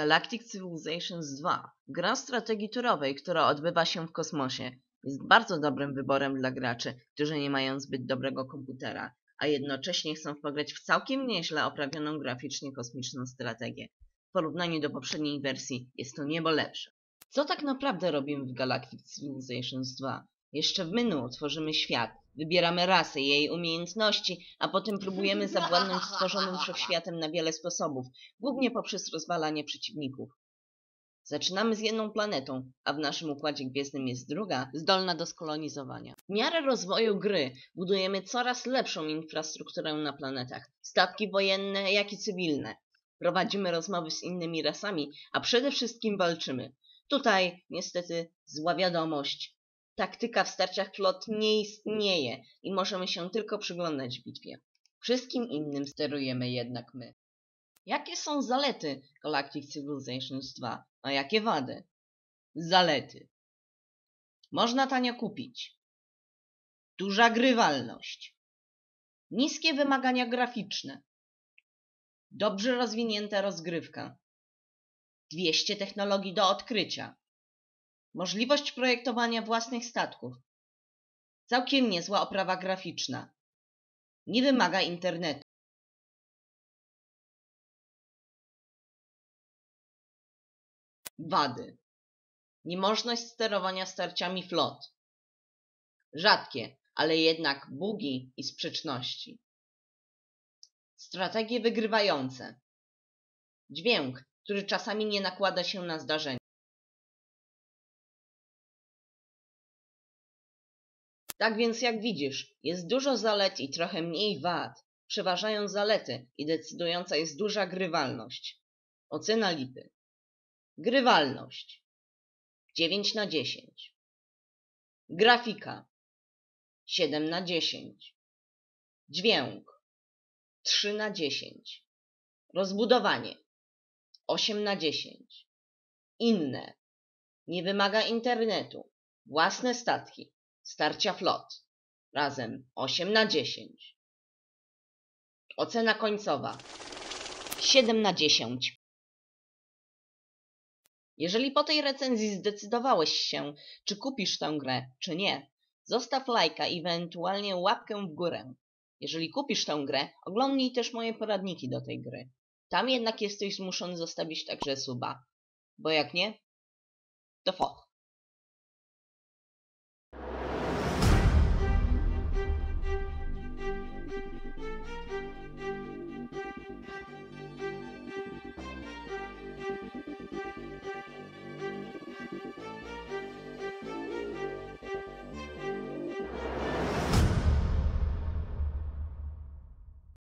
Galactic Civilizations 2, gra strategii turowej, która odbywa się w kosmosie, jest bardzo dobrym wyborem dla graczy, którzy nie mają zbyt dobrego komputera, a jednocześnie chcą pograć w całkiem nieźle oprawioną graficznie kosmiczną strategię. W porównaniu do poprzedniej wersji jest to niebo lepsze. Co tak naprawdę robimy w Galactic Civilizations 2? Jeszcze w menu tworzymy świat, wybieramy rasę i jej umiejętności, a potem próbujemy zawładnąć stworzonym wszechświatem na wiele sposobów, głównie poprzez rozwalanie przeciwników. Zaczynamy z jedną planetą, a w naszym układzie gwiezdnym jest druga, zdolna do skolonizowania. W miarę rozwoju gry budujemy coraz lepszą infrastrukturę na planetach, statki wojenne, jak i cywilne. Prowadzimy rozmowy z innymi rasami, a przede wszystkim walczymy. Tutaj, niestety, zła wiadomość. Taktyka w starciach flot nie istnieje i możemy się tylko przyglądać bitwie. Wszystkim innym sterujemy jednak my. Jakie są zalety Galactic Civilizations 2, a jakie wady? Zalety. Można tanio kupić. Duża grywalność. Niskie wymagania graficzne. Dobrze rozwinięta rozgrywka. 200 technologii do odkrycia. Możliwość projektowania własnych statków. Całkiem niezła oprawa graficzna. Nie wymaga internetu. Wady. Niemożność sterowania starciami flot. Rzadkie, ale jednak bugi i sprzeczności. Strategie wygrywające. Dźwięk, który czasami nie nakłada się na zdarzenie. Tak więc jak widzisz, jest dużo zalet i trochę mniej wad. Przeważają zalety i decydująca jest duża grywalność. Ocena lipy. Grywalność 9 na 10. Grafika 7 na 10. Dźwięk 3 na 10. Rozbudowanie 8 na 10. Inne. Nie wymaga internetu. Własne statki. Starcia flot. Razem 8 na 10. Ocena końcowa 7 na 10. Jeżeli po tej recenzji zdecydowałeś się, czy kupisz tę grę, czy nie, zostaw lajka i ewentualnie łapkę w górę. Jeżeli kupisz tę grę, oglądnij też moje poradniki do tej gry. Tam jednak jesteś zmuszony zostawić także suba, bo jak nie, to foch.